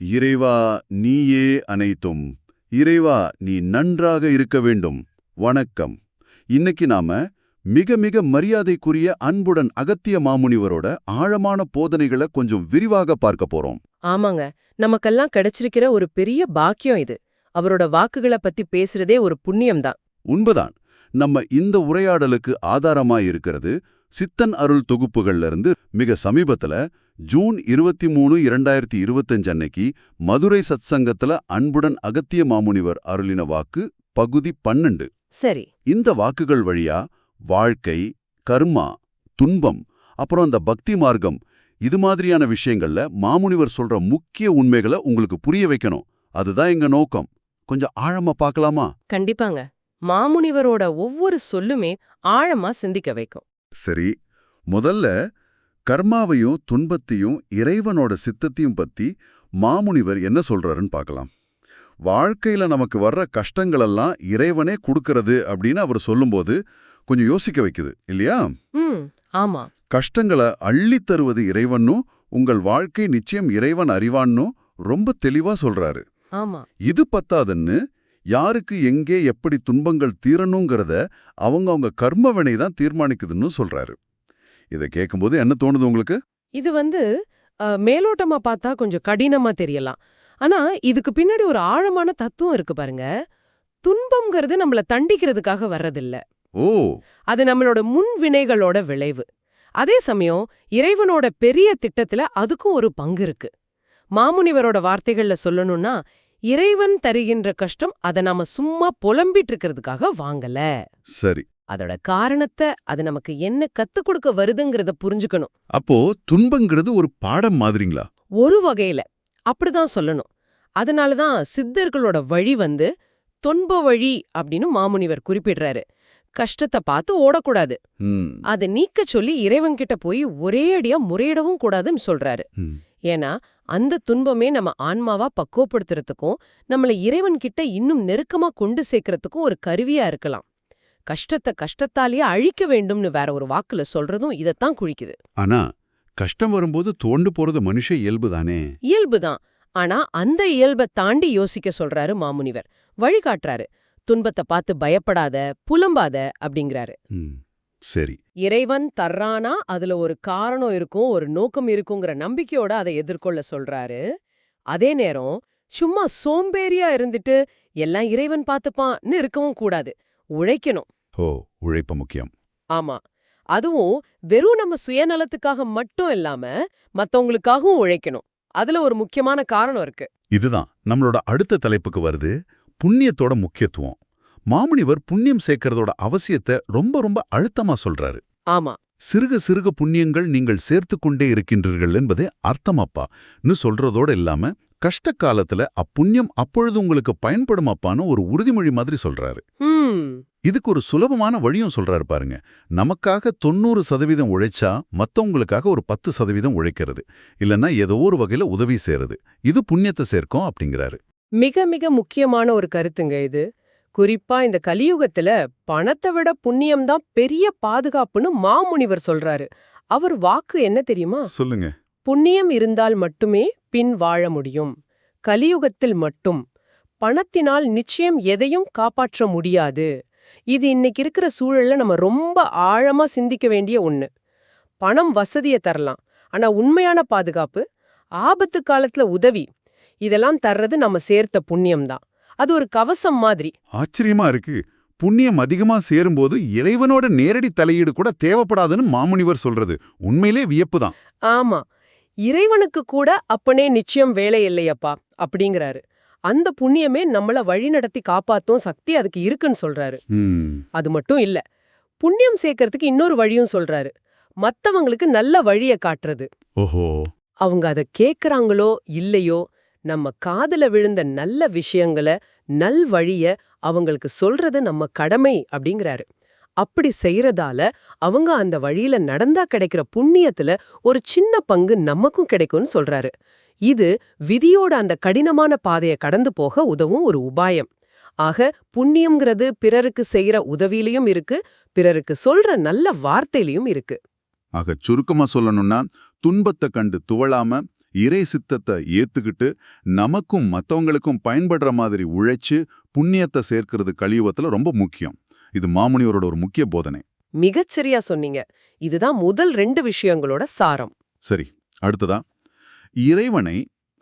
இறைவா நீயே அனைத்தும். இறைவா நீ நன்றாக இருக்க வேண்டும். வணக்கம். இன்னைக்கு நாம மிக மிக மரியாதைக்குரிய அன்புடன் அகத்திய மாமுனிவரோட ஆழமான போதனைகளை கொஞ்சம் விரிவாக பார்க்க போறோம். ஆமாங்க. நமக்கெல்லாம் கிடைச்சிருக்கிற ஒரு பெரிய பாக்கியம் இது. அவரோட வாக்குகளை பத்தி பேசுறதே ஒரு புண்ணியம்தான். உண்மைதான். நம்ம இந்த உரையாடலுக்கு ஆதாரமா இருக்கிறது சித்தன் அருள் தொகுப்புகள்ல இருந்து மிக சமீபத்துல ஜூன் இருபத்தி மூணு இரண்டாயிரத்தி இருபத்தஞ்சு அன்னைக்கு மதுரை சத்சங்கத்துல அன்புடன் அகத்திய மாமுனிவர் அருளின வாக்கு பகுதி பன்னெண்டு. சரி. இந்த வாக்குகள் வழியா வாழ்க்கை கர்மா துன்பம் அப்புறம் அந்த பக்தி மார்க்கம் இது மாதிரியான விஷயங்கள்ல மாமுனிவர் சொல்ற முக்கிய உண்மைகளை உங்களுக்கு புரிய வைக்கணும். அதுதான் எங்க நோக்கம். கொஞ்சம் ஆழமா பார்க்கலாமா? கண்டிப்பாங்க. மாமுனிவரோட ஒவ்வொரு சொல்லுமே ஆழமா சிந்திக்க வைக்கும். சரி முதல்ல கர்மாவையும் துன்பத்தையும் இறைவனோட சித்தத்தையும் பத்தி மாமுனிவர் என்ன சொல்றாருன்னு பார்க்கலாம் வாழ்க்கையில நமக்கு வர்ற கஷ்டங்களெல்லாம் இறைவனே கொடுக்கறது அப்படின்னு அவர் சொல்லும்போது கொஞ்சம் யோசிக்க வைக்குது இல்லையா? ஆமா. கஷ்டங்களை அள்ளித் தருவது இறைவனும் உங்கள் வாழ்க்கை நிச்சயம் இறைவன் அறிவான்னும் ரொம்ப தெளிவா சொல்றாரு. இது பத்தாதுன்னு யாருக்கு எங்கே எப்படி துன்பங்கள் தீரணுங்கிறத அவங்க அவங்க கர்மவினை தான் தீர்மானிக்குதுன்னு சொல்றாரு. இதை கேட்கும்போது என்ன தோணுது உங்களுக்கு? இது வந்து மேலோட்டமா பார்த்தா கொஞ்சம் கடினமா தெரியலாம். ஆனா இதுக்கு பின்னாடி ஒரு ஆழமான தத்துவம் இருக்கு பாருங்க. துன்பம்ங்கிறது நம்மள தண்டிக்கிறதுக்காக வர்றதில்ல. ஓ! அது நம்மளோட முன் வினைகளோட விளைவு. அதே சமயம் இறைவனோட பெரிய திட்டத்துல அதுக்கும் ஒரு பங்கு இருக்கு. மாமுனிவரோட வார்த்தைகள்ல சொல்லணும்னா இறைவன் தருகின்ற கஷ்டம் அதை நாம சும்மா புலம்பிட்டு இருக்கிறதுக்காக வாங்கல. சரி. அதோட காரணத்தை அது நமக்கு என்ன கத்துக் கொடுக்க வருதுங்கிறத புரிஞ்சுக்கணும். அப்போ துன்பங்கிறது ஒரு பாடம் மாதிரிங்களா? ஒரு வகையில. அப்படிதான் சொல்லணும். அதனாலதான் சித்தர்களோட வழி வந்து தொன்ப வழி அப்படின்னு மாமுனிவர் குறிப்பிடுறாரு. கஷ்டத்தை பார்த்து ஓடக்கூடாது. அதை நீக்க சொல்லி இறைவன்கிட்ட போய் ஒரே அடியா முறையிடவும் கூடாதுன்னு சொல்றாரு. ஏன்னா அந்த துன்பமே நம்ம ஆன்மாவா பக்குவப்படுத்துறதுக்கும் நம்மள இறைவன்கிட்ட இன்னும் நெருக்கமா கொண்டு சேர்க்கறதுக்கும் ஒரு கருவியா இருக்கலாம். கஷ்டத்தை கஷ்டத்தாலேயே அழிக்க வேண்டும்னு வேற ஒரு வாக்குல சொல்றதும் இதத்தான் குழிக்குது ஆனா கஷ்டம் வரும்போது தோண்டு போறது மனுஷ இயல்பு தானே? இயல்புதான் ஆனா அந்த இயல்பை தாண்டி யோசிக்க சொல்றாரு மாமுனிவர். வழிகாட்டுறாரு. துன்பத்தை பார்த்து பயப்படாத புலம்பாத அப்படிங்கிறாரு. சரி. இறைவன் தர்றானா? அதுல ஒரு காரணம் இருக்கும் ஒரு நோக்கம் இருக்குங்கிற நம்பிக்கையோட அதை எதிர்கொள்ள சொல்றாரு. அதே நேரம் சும்மா சோம்பேறியா இருந்துட்டு எல்லாம் இறைவன் பார்த்துப்பான்னு இருக்கவும் கூடாது. உழைக்கணும். ஓ உழைப்பு முக்கியம். ஆமா. அதுவும் வெறும் நம்ம சுயநலத்துக்காக மட்டும் இல்லாம மத்தவங்களுக்காகவும் உழைக்கணும். அதுல ஒரு முக்கியமான காரணம் இருக்கு. இதுதான். நம்மளோட அடுத்த தலைப்புக்கு வருது புண்ணியத்தோட முக்கியத்துவம். மாமுனிவர் புண்ணியம் சேர்க்கறதோட அவசியத்தை ரொம்ப ரொம்ப அழுத்தமா சொல்றாரு. ஆமா. சிறுக சிறுக புண்ணியங்கள் நீங்கள் சேர்த்து கொண்டே இருக்கின்றீர்கள் என்பதே அர்த்தமப்பான்னு சொல்றதோட இல்லாம கஷ்ட காலத்துல அப்புண்ணியம் அப்பொழுது உங்களுக்கு பயன்படுமாப்பான்னு ஒரு உறுதிமொழி மாதிரி சொல்றாரு. இதுக்கு ஒரு சுலபமான வழியும் சொல்றாரு பாருங்க. நமக்காக தொண்ணூறு சதவீதம் உழைச்சா மத்தவங்களுக்காக ஒரு பத்து சதவீதம் உழைக்கிறது. இல்லைன்னா ஏதோ ஒரு வகையில உதவி செய்யறது இது புண்ணியத்தை சேர்க்கும் அப்படிங்கிறாரு. மிக மிக முக்கியமான ஒரு கருத்துங்க இது. குறிப்பா இந்த கலியுகத்துல பணத்தை விட புண்ணியம் தான் பெரிய பாதுகாப்புன்னு மாமுனிவர் சொல்றாரு. அவர் வாக்கு என்ன தெரியுமா? சொல்லுங்க. புண்ணியம் இருந்தால் மட்டுமே பின் வாழ முடியும். கலியுகத்தில் மட்டும். பணத்தினால் நிச்சயம் எதையும் காப்பாற்ற முடியாது. இது இன்னைக்கு இருக்கிற சூழல்ல நம்ம ரொம்ப ஆழமா சிந்திக்க வேண்டிய ஒண்ணு. பணம் வசதியை தரலாம். ஆனா உண்மையான பாதுகாப்பு ஆபத்து காலத்துல உதவி. இதெல்லாம் தர்றது நம்ம சேர்த்த புண்ணியம்தான். அது ஒரு கவசம் மாதிரி. ஆச்சரியமா இருக்கு. புண்ணியம் அதிகமா சேரும்போது இறைவனோட நேரடி தலையீடு கூட தேவைப்படாதுன்னு மாமுனிவர் சொல்றது. உண்மையிலே வியப்புதான் ஆமா. இறைவனுக்கு கூட அப்பனே நிச்சயம் வேலை இல்லையப்பா அப்படிங்கிறாரு. அந்த புண்ணியமே நம்மள வழிநடத்தி காப்பாத்தும் சக்தி அதுக்கு இருக்குன்னு சொல்றாரு. ம், அது மட்டும் இல்ல புண்ணியம் சேர்க்கறதுக்கு இன்னொரு வழியும் சொல்றாரு. மத்தவங்களுக்கு நல்ல வழிய காட்டுறது. ஓஹோ. அவங்க அத கேக்குறாங்களோ இல்லையோ நம்ம காதுல விழுந்த நல்ல விஷயங்கள நல் வழிய அவங்களுக்கு சொல்றது நம்ம கடமை அப்படிங்கிறாரு. அப்படி செய்யறதால அவங்க அந்த வழியில நடந்தா கிடைக்கிற புண்ணியத்துல ஒரு சின்ன பங்கு நமக்கும் கிடைக்கும்னு சொல்றாரு. இது விதியோட அந்த கடினமான பாதைய கடந்து போக உதவும் ஒரு உபாயம். ஆக புண்ணியம்ங்கிறது பிறருக்கு செய்யற உதவியிலயும் இருக்கு பிறருக்கு சொல்ற நல்ல வார்த்தையிலயும் இருக்கு. ஆக சுருக்கமா சொல்லணும்னா துன்பத்தை கண்டு துவளாம இறை சித்தத்தை ஏத்துக்கிட்டு நமக்கும் மத்தவங்களுக்கும் பயன்படுற மாதிரி உழைச்சு புண்ணியத்தை சேர்க்கிறது கலியுகத்துல ரொம்ப முக்கியம். இது மாமுனிவரோட ஒரு முக்கிய போதனை. மிகச்சரியா சொன்னீங்க. இதுதான் முதல் ரெண்டு விஷயங்களோட சாரம். சரி அடுத்ததா? இறைவனை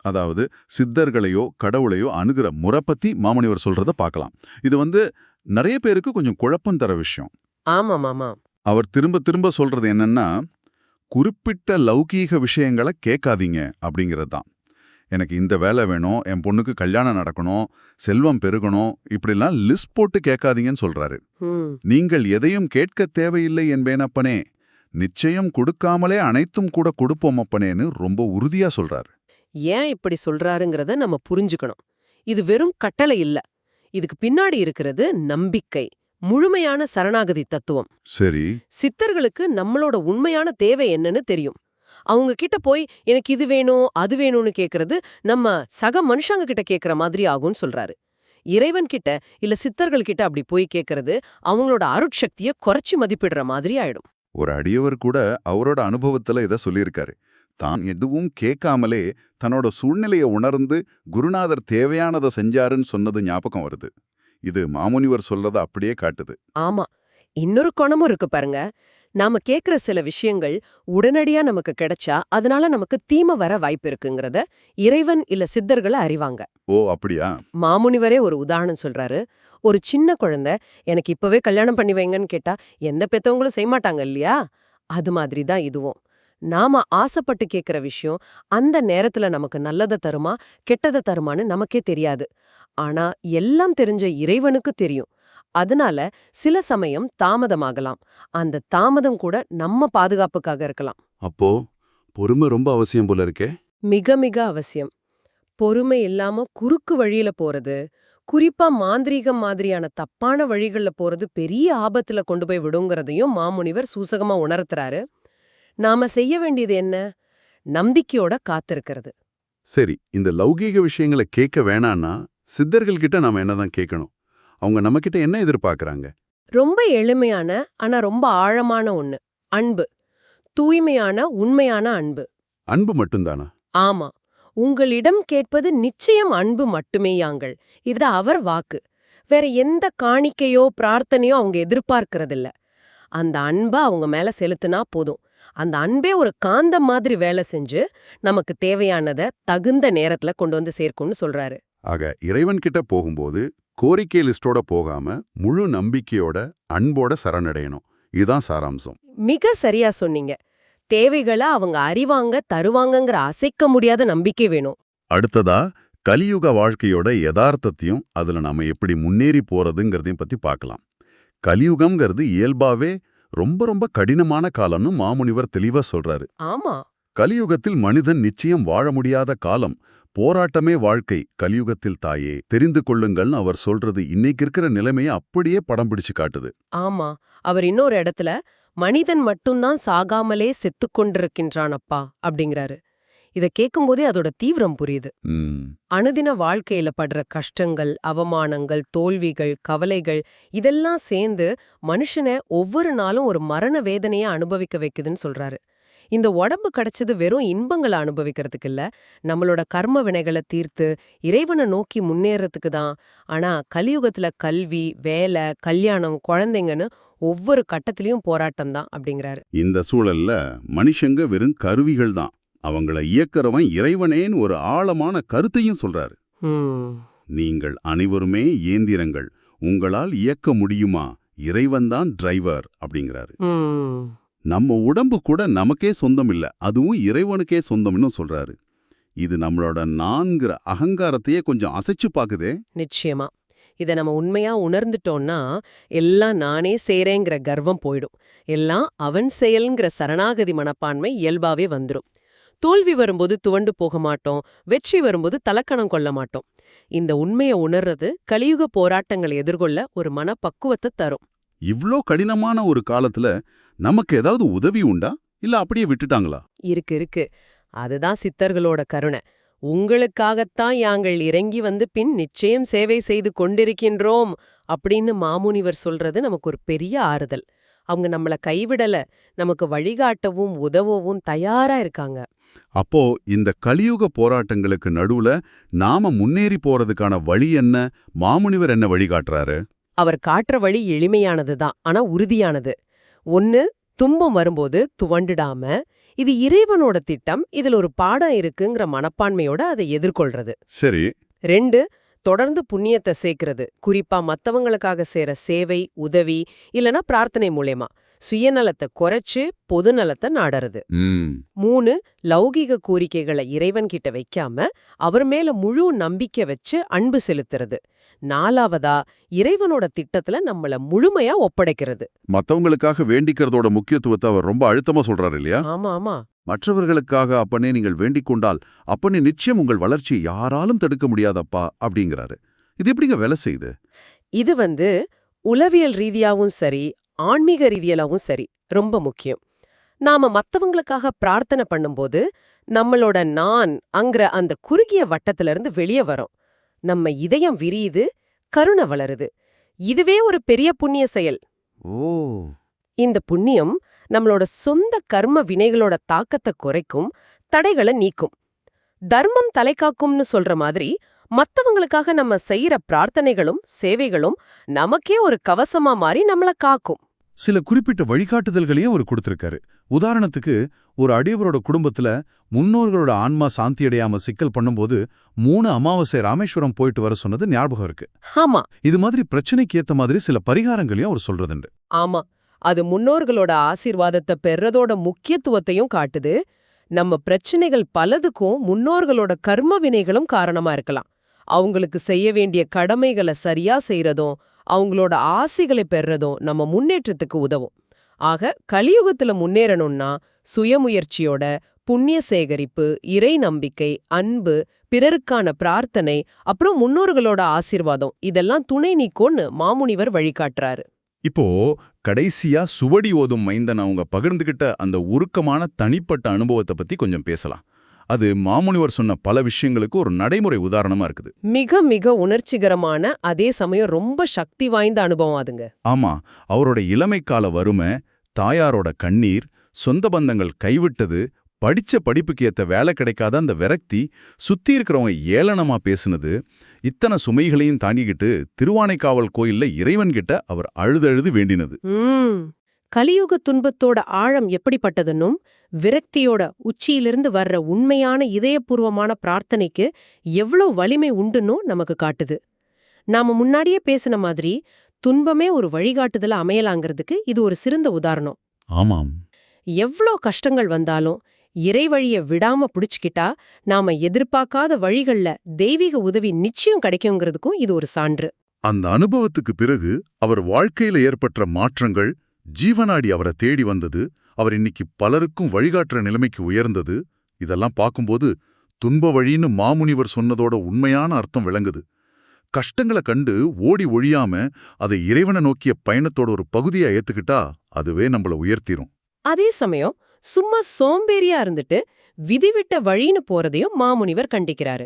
அதாவது சித்தர்களையோ கடவுளையோ அணுகிற முறை பத்தி மாமுனிவர் சொல்றத பார்க்கலாம். இது வந்து நிறைய பேருக்கு கொஞ்சம் குழப்பம் தர விஷயம். ஆமாம் ஆமாம் அவர் திரும்ப திரும்ப சொல்றது என்னன்னா குறிப்பிட்ட லௌகீக விஷயங்களை கேட்காதீங்க அப்படிங்கிறது தான் எனக்கு இந்த வேலை வேணும் என் பொண்ணுக்கு கல்யாணம் நடக்கணும் செல்வம் பெருகணும் இப்படிலாம் லிஸ்ட் போட்டு கேட்காதீங்கன்னு சொல்றாரு. நீங்கள் எதையும் கேட்க தேவையில்லை என்பேனப்பனே. நிச்சயம் கொடுக்காமலே அனைத்தும் கூட கொடுப்போம் அப்பனேன்னு ரொம்ப உறுதியா சொல்றாரு. ஏன் இப்படி சொல்றாருங்கிறத நம்ம புரிஞ்சுக்கணும். இது வெறும் கட்டளை இல்ல. இதுக்கு பின்னாடி இருக்கிறது நம்பிக்கை. முழுமையான சரணாகதி தத்துவம். சரி. சித்தர்களுக்கு நம்மளோட உண்மையான தேவை என்னன்னு தெரியும். அவங்க கிட்ட போய் எனக்கு இது வேணும் அது வேணும்னு கேக்குறது நம்ம சக மனுஷங்க கிட்ட கேக்குற மாதிரி ஆகும்னு சொல்றாரு. இறைவன் கிட்ட இல்ல சித்தர்கள் கிட்ட அப்படி போய் கேக்குறது அவங்களோட அருட்சக்திய குறைச்சு மதிப்பிடுற மாதிரி ஆயிடும். ஒரு அடியவர் கூட அவரோட அனுபவத்துல இத சொல்லியிருக்காரு. தான் எதுவும் கேட்காமலே தன்னோட சூழ்நிலையை உணர்ந்து குருநாதர் தேவையானதை செஞ்சாருன்னு சொன்னது ஞாபகம் வருது. இது மாமுனிவர் சொல்றத அப்படியே காட்டுது. ஆமா. இன்னொரு குணமும் இருக்கு பாருங்க. நாம கேக்குற சில விஷயங்கள் உடனடியா நமக்கு கிடைச்சா அதனால நமக்கு தீமை வர வாய்ப்பு இருக்குங்கிறத இறைவன் இல்ல சித்தர்களை அறிவாங்க. ஓ அப்படியா? மாமுனிவரே ஒரு உதாரணம் சொல்றாரு. ஒரு சின்ன குழந்தை எனக்கு இப்பவே கல்யாணம் பண்ணி வைங்கன்னு கேட்டா எந்த பெத்தவங்களும் செய்ய மாட்டாங்க இல்லையா? அது மாதிரி தான் இதுவும். நாம ஆசைப்பட்டு கேக்குற விஷயம் அந்த நேரத்துல நமக்கு நல்லதை தருமா கெட்டதை தருமான்னு நமக்கே தெரியாது. ஆனா எல்லாம் தெரிஞ்ச இறைவனுக்கு தெரியும். அதனால சில சமயம் தாமதமாகலாம். அந்த தாமதம் கூட நம்ம பாதுகாப்புக்காக இருக்கலாம். அப்போ பொறுமை ரொம்ப அவசியம் போல இருக்கே? மிக மிக அவசியம். பொறுமை இல்லாம குறுக்கு வழியில போறது குறிப்பா மாந்திரீகம் மாதிரியான தப்பான வழிகள்ல போறது பெரிய ஆபத்துல கொண்டு போய் விடுங்கிறதையும் மாமுனிவர் சூசகமா உணர்த்துறாரு. நாம செய்ய வேண்டியது என்ன? நம்பிக்கையோட காத்திருக்கிறது. சரி இந்த லௌகீக விஷயங்களை கேட்க வேணான்னா சித்தர்கள் கிட்ட நாம என்னதான் கேட்கணும்? அவங்க நம்ம கிட்ட என்ன எதிர்பார்க்கறாங்க? ரொம்ப எளிமையான ஆனா ரொம்ப ஆழமான ஒண்ணு அன்பு. தூய்மையான உண்மையான அன்பு. அன்பு மட்டும்தானா? ஆமா. உங்களிடம் கேட்பது நிச்சயம் அன்பு மட்டுமேயாங்கள் இது அவர் வாக்கு. வேற எந்த காணிக்கையோ பிரார்த்தனையோ அவங்க எதிர்பார்க்கறதில்ல. அந்த அன்பை அவங்க மேல செலுத்தினா போதும். அந்த அன்பே ஒரு காந்தம் மாதிரி வேலை செஞ்சு நமக்கு தேவையானதை தகுந்த நேரத்துல கொண்டு வந்து சேர்க்கும்னு சொல்றாரு. ஆக இறைவன் கிட்ட போகும்போது கோரிக்கை லிஸ்டோட போகாம முழு நம்பிக்கையோட அன்போட சரணடையணும். இதுதான் சாராம்சம். மிக சரியா சொன்னீங்க. தேவைகளை அவங்க அறிவாங்க தருவாங்கங்கிற அசைக்க முடியாத நம்பிக்கை வேணும். அடுத்ததா கலியுக வாழ்க்கையோட யதார்த்தத்தையும் அதுல நாம எப்படி முன்னேறி போறதுங்கிறதையும் பத்தி பார்க்கலாம் கலியுகம்ங்கிறது இயல்பாவே ரொம்ப ரொம்ப கடினமான காலம்னு மாமுனிவர் தெளிவா சொல்றாரு. ஆமா. கலியுகத்தில் மனிதன் நிச்சயம் வாழ முடியாத காலம். போராட்டமே வாழ்க்கை. கலியுகத்தில் தாயே தெரிந்து கொள்ளுங்கள்னு அவர் சொல்றது இன்னைக்கு இருக்கிற நிலைமையை அப்படியே படம் பிடிச்சு காட்டுது. ஆமா. அவர் இன்னொரு இடத்துல மனிதன் மட்டும்தான் சாகாமலே செத்துக் கொண்டிருக்கின்றானப்பா அப்படிங்கிறாரு. இத கேட்கும்போதே அதோட தீவிரம் புரியுது. அனுதின வாழ்க்கையில படுற கஷ்டங்கள் அவமானங்கள் தோல்விகள் கவலைகள் இதெல்லாம் சேர்ந்து மனுஷனை ஒவ்வொரு நாளும் ஒரு மரண வேதனையை அனுபவிக்க வைக்குதுன்னு சொல்றாரு. இந்த உடம்பு கிடைச்சது வெறும் இன்பங்களை அனுபவிக்கிறதுக்கு இல்ல நம்மளோட கர்ம வினைகளை தீர்த்து இறைவனை நோக்கி முன்னேறதுக்கு தான். ஆனா கலியுகத்துல கல்வி வேலை கல்யாணம் குழந்தைங்கன்னு ஒவ்வொரு கட்டத்திலயும் போராட்டம் தான் அப்படிங்கிறாரு. இந்த சூழல்ல மனுஷங்க வெறும் கருவிகள் தான். அவங்கள இயக்கறவன் இறைவனேன்னு ஒரு ஆழமான கருத்தையும் சொல்றாரு. நீங்கள் அனைவருமே இயந்திரங்கள். உங்களால் இயக்க முடியுமா? இறைவன்தான் டிரைவர் அப்படிங்கிறாரு. நம்ம உடம்பு கூட நமக்கே சொந்தம் இல்ல அதுவும் இறைவனுக்கே சொந்தம்னு சொல்றாரு. இது நம்மளோட நான்கிற அகங்காரத்தையே கொஞ்சம் அசைச்சு பாக்குதே. நிச்சயமா. இத நம்ம உண்மையா உணர்ந்துட்டோம்னா எல்லாம் நானே செய்றேங்கிற கர்வம் போயிடும். எல்லாம் அவன் செயல்ங்கிற சரணாகதி மனப்பான்மை இயல்பாவே வந்துரும். தோல்வி வரும்போது துவண்டு போக மாட்டோம் வெற்றி வரும்போது தலக்கணம் கொள்ள மாட்டோம். இந்த உண்மையை உணர்றது கலியுக போராட்டங்களை எதிர்கொள்ள ஒரு மனப்பக்குவத்தை தரும். இவ்ளோ கடினமான ஒரு காலத்துல நமக்கு ஏதாவது உதவி உண்டா? இல்ல அப்படியே விட்டுட்டாங்களா? இருக்கு இருக்கு. அதுதான் சித்தர்களோட கருணை. உங்களுக்காகத்தான் யாங்கள் இறங்கி வந்து பின் நிச்சயம் சேவை செய்து கொண்டிருக்கின்றோம் அப்படின்னு மாமுனிவர் சொல்றது நமக்கு ஒரு பெரிய ஆறுதல். அவங்க நம்மள கைவிடல நமக்கு வழிகாட்டவும் உதவவும் தயாரா இருக்காங்க. அப்போ இந்த கலியுக போராட்டங்களுக்கு நடுவுல நாம முன்னேறி போறதுக்கான வழி என்ன? மாமுனிவர் என்ன வழிகாட்டுறாரு? அவர் காட்டுற வழி எளிமையானது தான் ஆனா உறுதியானது. ஒன்னு துன்பம் வரும்போது துவண்டுடாம இது இறைவனோட திட்டம் இதுல ஒரு பாடம் இருக்குங்கிற மனப்பான்மையோட அதை எதிர்கொள்றது. சரி. ரெண்டு தொடர்ந்து புண்ணியத்தை சேர்க்கிறது. குறிப்பா மத்தவங்களுக்காக செய்யற சேவை உதவி இல்லனா பிரார்த்தனை மூலயமா. சுயநலத்தை குறைச்சு பொதுநலத்தை நாடறது. ம். மூணு லௌகிக கோரிக்கைகளை இறைவன் கிட்ட வைக்காம அவர் மேல முழு நம்பிக்கை வச்சு அன்பு செலுத்துறது. நாலாவதா இறைவனோட திட்டத்துல நம்மள முழுமையா ஒப்படைக்கிறது. மத்தவங்களுக்காக வேண்டிக்கிறதோட முக்கியத்துவத்தை அவர் ரொம்ப அழுத்தமா சொல்றாரு இல்லையா? ஆமா ஆமா. மற்றவர்களுக்காக அப்பனே நீங்கள் வேண்டிக் கொண்டால் அப்பனே நிச்சயம் உங்கள் வளர்ச்சியை யாராலும் தடுக்க முடியாதப்பா அப்படிங்கிறாரு. இது எப்படிங்க வேலை செய்யுது? இது வந்து உளவியல் ரீதியாவும் சரி ஆன்மீக ரீதியிலாவும் சரி ரொம்ப முக்கியம். நாம மத்தவங்களுக்காக பிரார்த்தனை பண்ணும்போது நம்மளோட நான் அங்கிற அந்த குறுகிய வட்டத்துல இருந்து வெளியே வரோம். நம்ம இதயம் விரியுது கருணை வளருது. இதுவே ஒரு பெரிய புண்ணிய செயல். ஓ. இந்த புண்ணியம் நம்மளோட சொந்த கர்ம வினைகளோட தாக்கத்தை குறைக்கும் தடைகளை நீக்கும். தர்மம் தலைக்காக்கும்னு சொல்ற மாதிரி மத்தவங்களுக்காக நம்ம செய்யற பிரார்த்தனைகளும் சேவைகளும் நமக்கே ஒரு கவசமா மாறி நம்மள காக்கும். சில குறிப்பிட்ட வழிகாட்டுதல்களையும் அவர் கொடுத்திருக்காரு. உதாரணத்துக்கு ஒரு அடியவரோட குடும்பத்துல முன்னோர்களோட ஆன்மா சாந்தி அடையாம சிக்கல் பண்ணும்போது மூணு அமாவாசை ராமேஸ்வரம் போயிட்டு வர சொன்னது ஞாபகம் இருக்கு. ஆமா. இது மாதிரி பிரச்சனைக்கு ஏத்த மாதிரி சில பரிகாரங்களையும் அவர் சொல்றதுண்டு. ஆமா. அது முன்னோர்களோட ஆசீர்வாதத்தை பெறதோட முக்கியத்துவத்தையும் காட்டுது. நம்ம பிரச்சனைகள் பலதுக்கும் முன்னோர்களோட கர்ம வினைகளும் காரணமா இருக்கலாம். அவங்களுக்கு செய்ய வேண்டிய கடமைகளை சரியா செய்யறதும் அவங்களோட ஆசைகளை பெறதும் நம்ம முன்னேற்றத்துக்கு உதவும். ஆக கலியுகத்துல முன்னேறணும்னா சுயமுயற்சியோட புண்ணிய சேகரிப்பு இறை நம்பிக்கை அன்பு பிறருக்கான பிரார்த்தனை அப்புறம் முன்னோர்களோட ஆசீர்வாதம் இதெல்லாம் துணை நீக்கோன்னு மாமுனிவர் வழிகாட்டுறாரு. இப்போ கடைசியா சுவடி ஓதும் மைந்தன் அவங்க பகிர்ந்துகிட்ட அந்த உருக்கமான தனிப்பட்ட அனுபவத்தை பத்தி கொஞ்சம் பேசலாம். அது மாமுனிவர் சொன்ன பல விஷயங்களுக்கு ஒரு நடைமுறை உதாரணமா இருக்குது. மிக மிக உணர்ச்சிகரமான அதே சமயம் ரொம்ப சக்தி வாய்ந்த அனுபவம் அதுங்க. ஆமா அவரோட இளமைக்கால வறுமை தாயாரோட கண்ணீர் சொந்த பந்தங்கள் கைவிட்டது படிச்ச படிப்புக்கு ஏத்த வேலை கிடைக்காத அந்த விரக்தி சுத்தி இருக்கிறவங்க ஏளனமா பேசுனது இத்தனை சுமைகளையும் தாங்கிக்கிட்டு திருவானைக்காவல் கோயில்ல இறைவன்கிட்ட அவர் அழுதழுது வேண்டினது. கலியுக துன்பத்தோட ஆழம் எப்படிப்பட்டதுன்னும் விரக்தியோட உச்சியிலிருந்து வர்ற உண்மையான இதயபூர்வமான பிரார்த்தனைக்கு எவ்வளவு வலிமை உண்டுன்னும் நமக்கு காட்டுது. நாம முன்னாடியே பேசின மாதிரி துன்பமே ஒரு வழிகாட்டுதல அமையலாங்கிறதுக்கு இது ஒரு சிறந்த உதாரணம். ஆமாம். எவ்ளோ கஷ்டங்கள் வந்தாலும் இறைவழிய விடாம புடிச்சுக்கிட்டா நாம எதிர்பார்க்காத வழிகள்ல தெய்வீக உதவி நிச்சயம் கிடைக்குங்கிறதுக்கும் இது ஒரு சான்று. அந்த அனுபவத்துக்கு பிறகு அவர் வாழ்க்கையில ஏற்பட்ட மாற்றங்கள் ஜீவனாடி அவரை தேடி வந்தது அவர் இன்னைக்கு பலருக்கும் வழிகாட்டுற நிலைமைக்கு உயர்ந்தது. இதெல்லாம் பார்க்கும்போது துன்ப வழின்னு மாமுனிவர் சொன்னதோட உண்மையான அர்த்தம் விளங்குது. கஷ்டங்களை கண்டு ஓடி ஒழியாம அதை இறைவனை நோக்கிய பயணத்தோட ஒரு பகுதியா ஏத்துக்கிட்டா அதுவே நம்மள உயர்த்திரும். அதே சமயம் சும்மா சோம்பேறியா இருந்துட்டு விதிவிட்ட வழின்னு போறதையும் மாமுனிவர் கண்டிக்கிறாரு.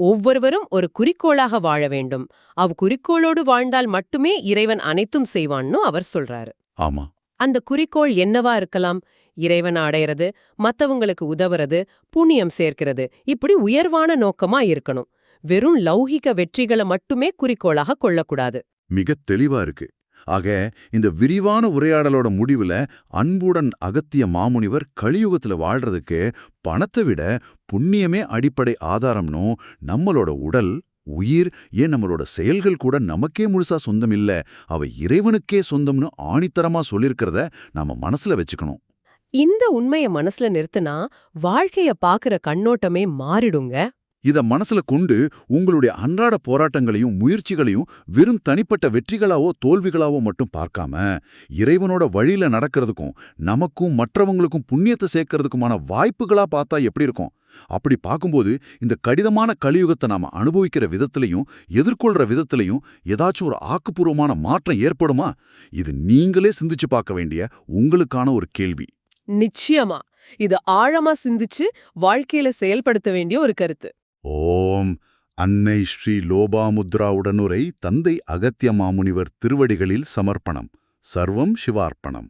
ஒவ்வொருவரும் ஒரு குறிக்கோளாக வாழ வேண்டும். அவ் குறிக்கோளோடு வாழ்ந்தால் மட்டுமே இறைவன் அனைத்தும் செய்வான்னு அவர் சொல்றாரு. ஆமா. அந்த குறிக்கோள் என்னவா இருக்கலாம்? இறைவனை அடையறது மத்தவங்களுக்கு உதவுறது புண்ணியம் சேர்க்கிறது இப்படி உயர்வான நோக்கமா இருக்கணும். வெறும் லௌகிக வெற்றிகளை மட்டுமே குறிக்கோளாக கொள்ளக்கூடாது. மிக தெளிவா இருக்கு. ஆக இந்த விரிவான உரையாடலோட முடிவுல அன்புடன் அகத்திய மாமுனிவர் கலியுகத்துல வாழ்றதுக்கு பணத்தை விட புண்ணியமே அடிப்படை ஆதாரம்னும் நம்மளோட உடல் உயிர் ஏன் நம்மளோட செயல்கள் கூட நமக்கே முழுசா சொந்தம் இல்ல அவை இறைவனுக்கே சொந்தம்னு ஆணித்தரமா சொல்லிருக்கிறத நாம மனசுல வச்சுக்கணும். இந்த உண்மைய மனசுல நிறுத்தினா வாழ்க்கைய பாக்குற கண்ணோட்டமே மாறிடுங்க. இத மனசுல கொண்டு உங்களுடைய அன்றாட போராட்டங்களையும் முயற்சிகளையும் வெறும் தனிப்பட்ட வெற்றிகளாவோ தோல்விகளாவோ மட்டும் பார்க்காம இறைவனோட வழியில நடக்கிறதுக்கும் நமக்கும் மற்றவங்களுக்கும் புண்ணியத்தை சேர்க்கறதுக்குமான வாய்ப்புகளா பார்த்தா எப்படி இருக்கும்? அப்படி பார்க்கும்போது இந்த கடிதமான கலியுகத்தை நாம அனுபவிக்கிற விதத்திலையும் எதிர்கொள்ற விதத்திலையும் ஏதாச்சும் ஒரு ஆக்கப்பூர்வமான மாற்றம் ஏற்படுமா? இது நீங்களே சிந்திச்சு பார்க்க வேண்டிய உங்களுக்கான ஒரு கேள்வி. நிச்சயமா. இது ஆழமா சிந்திச்சு வாழ்க்கையில செயல்படுத்த வேண்டிய ஒரு கருத்து. ஓம். அன்னை ஸ்ரீ லோபாமுத்ரா உடனுரை தந்தை அகத்திய மாமுனிவர் திருவடிகளில் சமர்ப்பணம். சர்வம் சிவார்ப்பணம்.